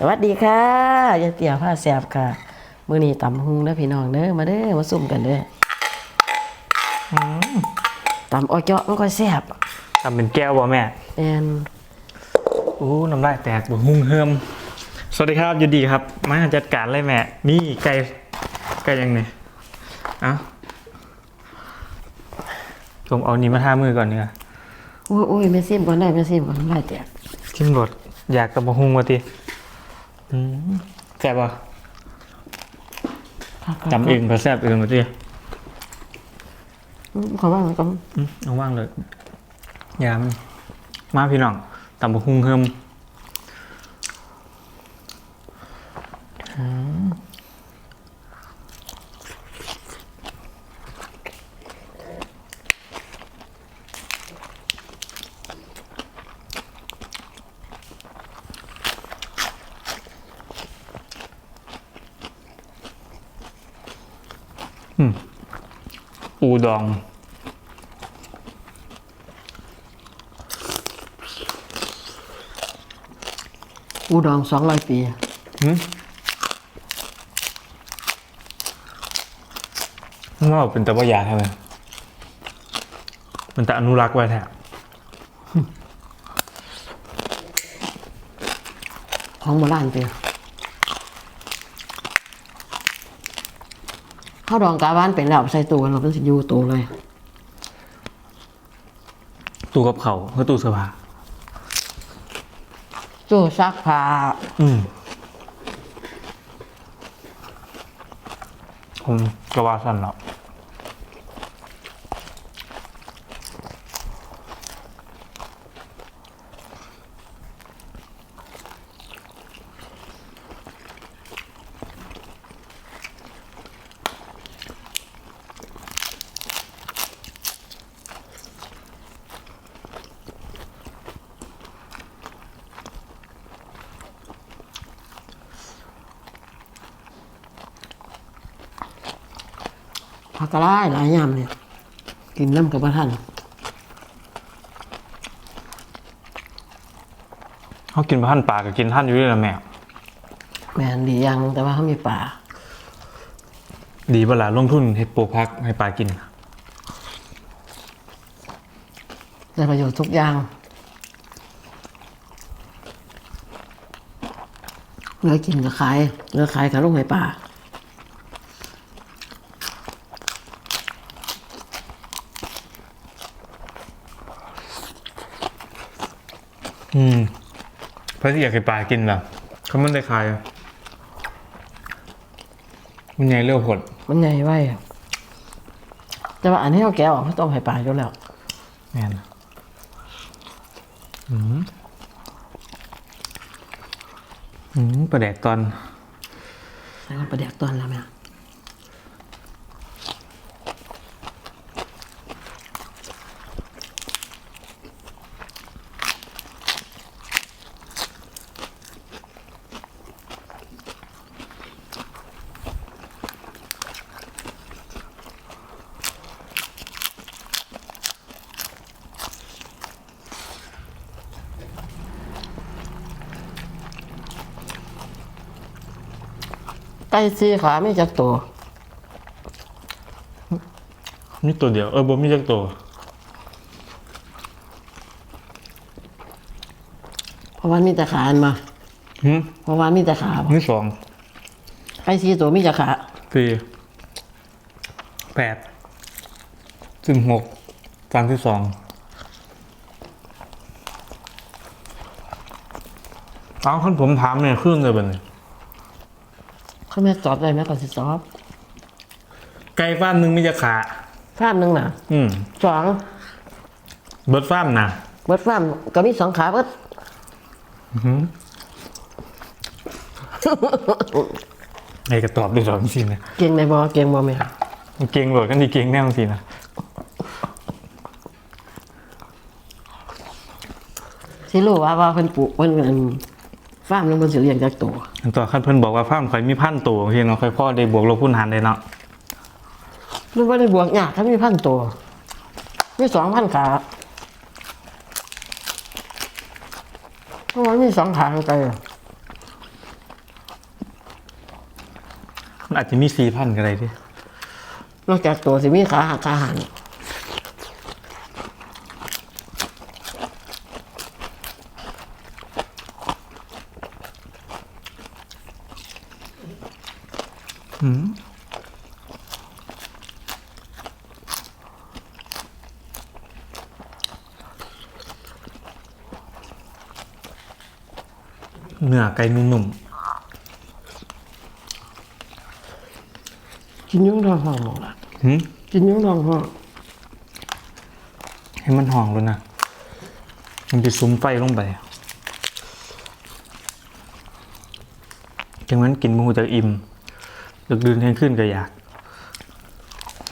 สวัสดีค่ะยายเตี๋ยผ้าแสบค่ะมื้อนี้ตำหุงเด้อพี่น้องเด้อมาเด้อมาซุ่มกันเด้ออืมตำอ้อเจาะมันก็แซ่บทำเป็นแก้วบ่แม่แอนอู้น้ำลายแตกบ่หุ้งเฮิมสวัสดีครับอยูดีครับ มาจัดการเลยแม่ นี่ไก่ไก่ยังไงเอ้าผมเอานี้มาท่ามือก่อนเนี่ยโอ้ยโอ้ยไม่ซิมก่อนได้ไม่ซิมก่อนน้ำลายแตกชิมรสอยากกับบ่หุ้งว่าติ อืมแซ่บป่ะจำเองก็แซ่บเองว่าติอืมขอว่ามันก็อืมเอาว่างเลยยามนมาพี่น้องตำบ่หุ้งเฮิม อูดอง อูดองสองร้อยปีหืมมันว่าเป็นตะวายาใช่ไหมมันแต่อนุรักษ์ไว้แท้ของโบราณปี ข้าวดองกาบ้านเป็นแล้วใส่ตู้เราเป็นสิอยูตู้เลย ตู้กับเขาคือตู้เสื้อผ้าตู้ซักผ้าอืมผมกระว่าสั้นแล้ว ผักกระไรหลายยามเนี่ยกินน้ำกับพระท่านเขากินพันปลากับกินท่านอยู่ด้วยนะแม่แม่นดีอยังแต่ว่าเขามีป่า ดีเวลาลงทุนให้ปลูกพักให้ปลากิน ได้ประโยชน์ทุกอย่างเหลือกินก็ขายเหลือขายกับลูกหอยป่า อืมเพราะที่อยากให้ปลากินล่ะเขามันได้ขายอะมันใหญ่เร็วผลมันใหญ่ไว้อะแต่ว่าอันนี้เราแกะออกไม่ต้องให้ป่าอยู่แล้วแม่นอืมอืมประแดกตอนใส่กันประเดี๋ยวตอนแล้วแม่ ไก่ซีขาไม่จักตัวมีตัวเดียว เออบ่มีจักตัวเพราะว่ามีแต่ขาอันมาหืมเพราะว่ามีแต่ขาบ่มีสองไก่ซีตัวมีแต่ขาสี่แปดสิบหกสามสิบสองเอาคนผมถามเนี่ยขึ้นเลยเป็นย เขาไม่สอบได้ไหมก่อนสิสอบไก่ฟ้าร์มหนึ่งมีจะขาฟาร์มหนึ่งน่ะอืมสองเบิร์ดฟ้าร์มนะเบิดฟาร์มก็มีสองขาเบิดไอ้กระตอบด้วยสองสินะเก่งในบอเก่งบอไหมครับเก่งโหลดกันดีเก่งแน่สินะสิรู้ว่าว่าเพิ่นปลูกเพิ่นอัน ฟาร์มนึงเพิ่นสิเลี้ยงจากตัวอันต่อขั้นเพิ่นบอกว่าฟาร์มข่อยมีพันตัวพี่น้องคอยพ่อได้บวกลบคูณหารได้เนาะมันบ่ได้บวกยากถ้ามีพันตัวมีสองพันขาเพราะว่ามีสองขาไกลมันอาจจะมีสี่พันก็ได้ดินอกจากตัวสิมีขาหักขาหัน เนื้อไก่นุ่มกินยุ่งทองห้องหมดละๆหืมกินยุ่งทองห้องให้มันหองเลยนะ มันจะซุ้มไฟลงไปจังนั้นกินมูจากอิ่ม ดึกดื่นแห้งขึ้นก็อยาก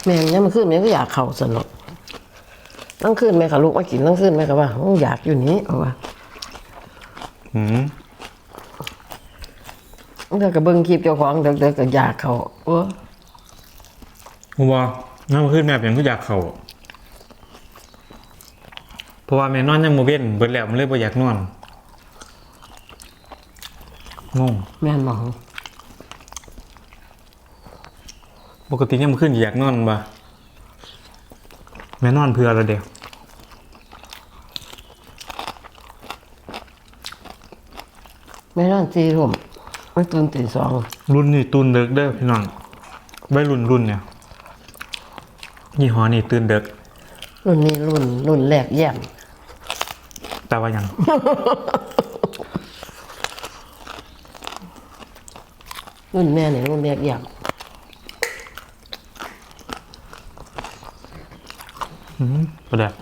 แม่งเนี่ยมันขึ้นแม่งก็อยากเข่าสนุกตั้งขึ้นแม่กับลูกมากินตั้งขึ้นแม่กับว่าอื้ออยากอยู่นี้เอาว่าหืมเดี๋ยวกับเบิ้งคลิปเจ้าของเด็กๆก็อยากเขาโอ้กูว่าน้ำขึ้นแม่เป็นก็อยากเขาเพราะว่าแม่นอนยังโมเว้นเบิดแล้วมันเลยบ่อยากนอนงง แม่นหมอง ปกติยังมาขึ้นอยากนอนบ่แม่นอนเพื่ออะไรเดียวแม่นอนตีทุ่มไม่ตื่นตีสองรุ่นนี่ตื่นเด็กเด้อพี่น้องใบรุ่นรุ่นเนี่ยยี่ห้อนี่ตื่นเด็กรุ่นนี้รุ่นรุ่นแรกแย่มแต่ว่ายัง รุ่นแม่เนี่ยรุ่นแรกแย่ม ประแดก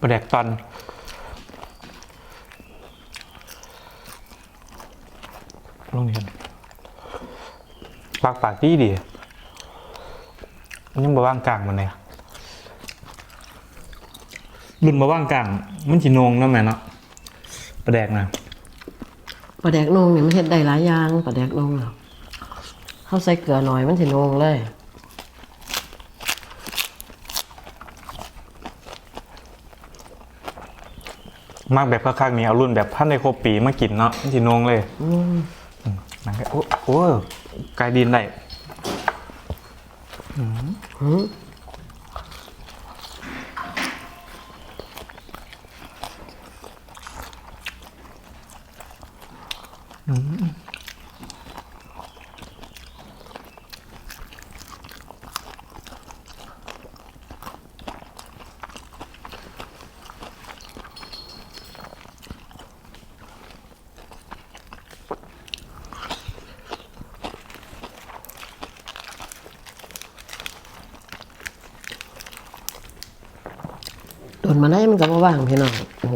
ประแดกตอนลงนี่กันปากปากดีดีนยังมาว่างกลางมันเลยรุ่นมาว่างกลาง มันจีนงเนาะแม่เนาะประแดกนะปลาแดกนงเนี่ยมันเฮ็ดได้หลายอย่างปลาแดกนงเนาะเขาใส่เกลือหน่อยมันสินงเลย มากแบบข้างๆนี้เอารุ่นแบบพันในโคปีมากินเนาะที่นงเลยนังก็โอ้โอ้กลายดินได้ นมาได้มันก็บ่ว่างพี่น้อง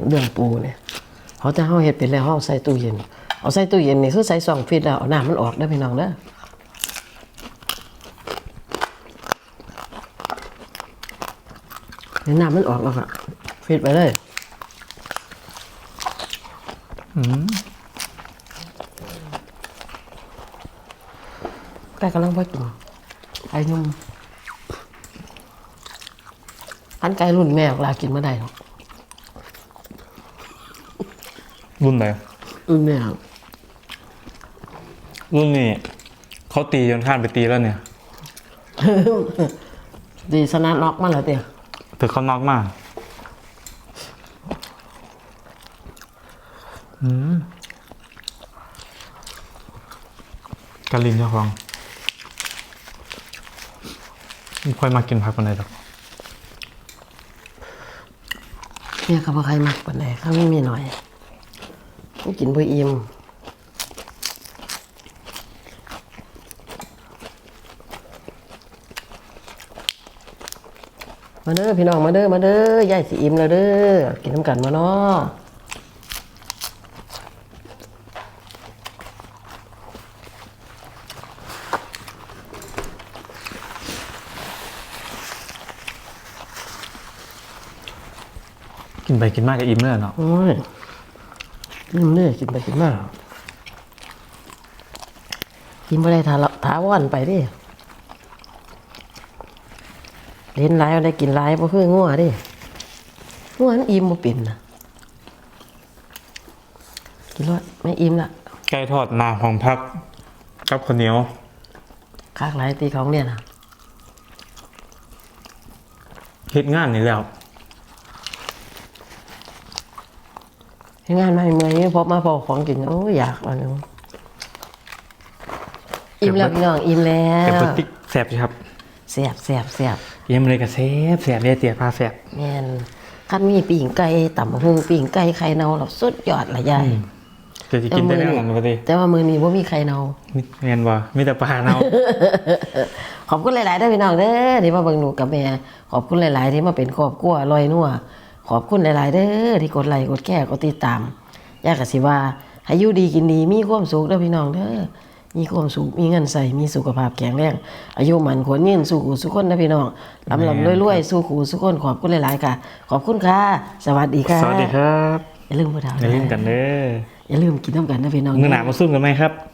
เรื่องปูเนี่ยเขาจะเฮาเฮ็ดเป็นแล้วเฮาใส่ตู้เย็น เอาใส่ตู้เย็นนี่คือใส่สองฟิตแล้วเอาน้ำมันออกได้อพี่น้องเด้อเดี๋ยวน้ำมันออกแล้วก็ฟิตไปเลยไก่กำลังไปกินไก่นุ่ม อันไก่รุ่นแม่เวลากินไม่ได้หรอกรุ่นไหนรุ่นแม่ครับรุ่นนี้เขาตีจนข้านไปตีแล้วเนี่ย ดีสนะล็อกมาแล้วเตี้ยถือเขาน็อกมากอืมกาลินเจ้าของไม่ค่อยมากินผักคนไหนหรอก เนี่ยเขาบอใครมักปานใดเขาไม่มีหน่อยไม่กินเพื่ออิ่มมาเด้อพี่น้องมาเด้อมาเด้อยายสิอิ่มแล้วเด้อกินน้ำกันมาเนาะ กินไปกินมากก็อิ่มเลยเนาะโอ้ยอิ่มเด้อกินไปกินมากินไปได้ทาละท้าวันไปดิเล่นไรเอาได้กินไรเพราะคืองัวดิงัวมันอิ่มบ่เป็นนะกินรอดไม่อิ่มละไก่ทอดหนาของพักกับข้าวเหนียวคักหลายตีของเนี่ยนะเฮ็ดงานนี่แล้ว เฮ็ด งานมาเมื่อยพบมาพอของกินโอ้ยอยากอันนึงอิ่มแล้วพี่น้องอิ่มแล้แต่วปติ๊กแสบสิครับแซ่บแซ่บแซ่บเยี่ยมเลยกับแสบแสบยายเตี๋ยพาแสบแม่นคันมีปิ่งไก่ต่ำหูปิ่งไก่ไข่เน่าแล้วสุดยอดละยายจะจะกินได้แน่นอนปกติแต่ว่ามื้อนี้บ่มีไข่เน่ามีเงินบ่มีแต่ปลาเนาขอบคุณหลายๆเด้อพี่น้องเด้อที่มาเบิ่งหนูกับแม่ขอบคุณหลาย ๆ ที่มาเป็นครอบครัวลอยนัว ขอบคุณหลาย ๆ เด้อที่กดไลค์กดแชร์กดติดตามอยากกสิว่าให้อยู่ดีกินดีมีความสุขเด้อพี่น้องเด้อมีความสุขมีเงินใส่มีสุขภาพแข็งแรงอายุมันขวนยืนสู่ขู่สุขคนนะพี่น้องลำลำรวยๆสู่ขู่สุขคนขอบคุณหลาย ๆ ค่ะ ขอบคุณค่ะ สวัสดีค่ะสวัสดีครับ อย่าลืมพ่อดาวอย่าลืมกันเด้ออย่าลืมกินน้ำกันนะพี่น้องมือหนามาซุ่มกันไหมครับ